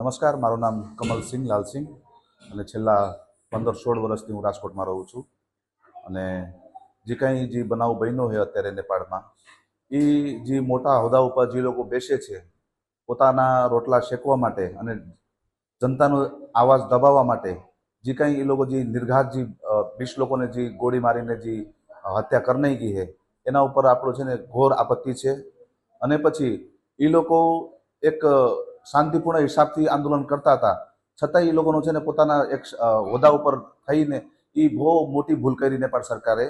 નમસ્કાર, મારું નામ કમલસિંહ લાલસિંહ અને છેલ્લા પંદર સોળ વર્ષથી હું રાજકોટમાં રહું છું. અને જે કાંઈ જે બનાવ બન્યો છે અત્યારે નેપાળમાં, એ જે મોટા હોદ્દા ઉપર જે લોકો બેસે છે, પોતાના રોટલા શેકવા માટે અને જનતાનો આવાજ દબાવવા માટે, જે કાંઈ એ લોકો જે નિર્ઘાત જે વીસ લોકોને જે ગોળી મારીને જે હત્યા કરી ગઈ છે, એના ઉપર આપણો છે ને ઘોર આપત્તિ છે. અને પછી એ લોકો એક શાંતિપૂર્ણ હિસાબથી આંદોલન કરતા હતા. છતાં એ લોકોનો છે ને પોતાના એક હોદ્દા ઉપર થઈને એ બહુ મોટી ભૂલ કરી નેપાળ સરકારે.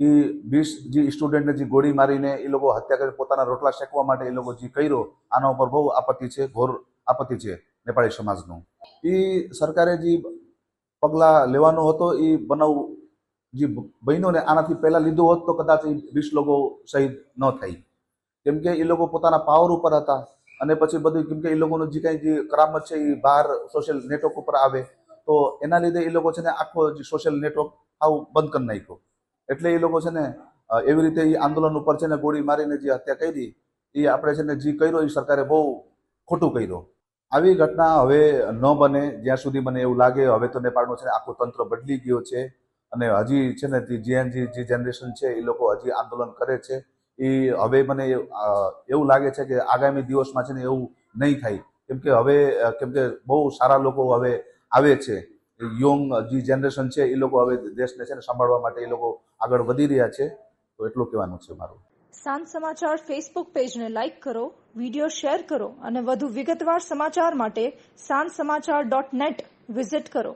એ વીસ જે સ્ટુડન્ટને જે ગોળી મારીને એ લોકો હત્યા કરી પોતાના રોટલા શેકવા માટે એ લોકો જે કર્યો, આના ઉપર બહુ આપત્તિ છે, ઘોર આપત્તિ છે નેપાળી સમાજનું. એ સરકારે જે પગલાં લેવાનો હતો એ બનાવ, જે બન્યો ને આનાથી પહેલાં લીધો હોત તો કદાચ એ વીસ લોકો શહીદ ન થાય કેમ કે એ લોકો પોતાના પાવર ઉપર હતા. અને પછી બધું કેમ કે એ લોકોનું જે કાંઈ જે કરામત છે એ બહાર સોશિયલ નેટવર્ક ઉપર આવે, તો એના લીધે એ લોકો છે ને આખો જે સોશિયલ નેટવર્ક આવું બંધ કરી નાખ્યો. એટલે એ લોકો છે ને એવી રીતે એ આંદોલન ઉપર છે ને ગોળી મારીને જે હત્યા કરી, એ આપણે છે ને જે કર્યો એ સરકારે બહુ ખોટું કર્યું. આવી ઘટના હવે ન બને, જ્યાં સુધી મને એવું લાગે, હવે તો નેપાળનું છે ને આખું તંત્ર બદલી ગયો છે. અને હજી છે ને જે જેએનજી જે જનરેશન છે, એ લોકો હજી આંદોલન કરે છે. એ હવે મને એવું લાગે છે કે આગામી દિવસમાં છે ને એવું નહીં થાય. કેમ કે હવે કેમ કે બહુ સારા લોકો હવે આવે છે. યંગ જે જનરેશન છે એ લોકો હવે દેશને છે ને સંભાળવા માટે એ લોકો આગળ વધી રહ્યા છે. તો એટલું કહેવાનું છે મારું. સાંજ સમાચાર ફેસબુક પેજને લાઇક કરો વીડિયો શેર કરો અને વધુ વિગતવાર સમાચાર માટે સાંજ સમાચાર ડોટ નેટ વિઝિટ કરો.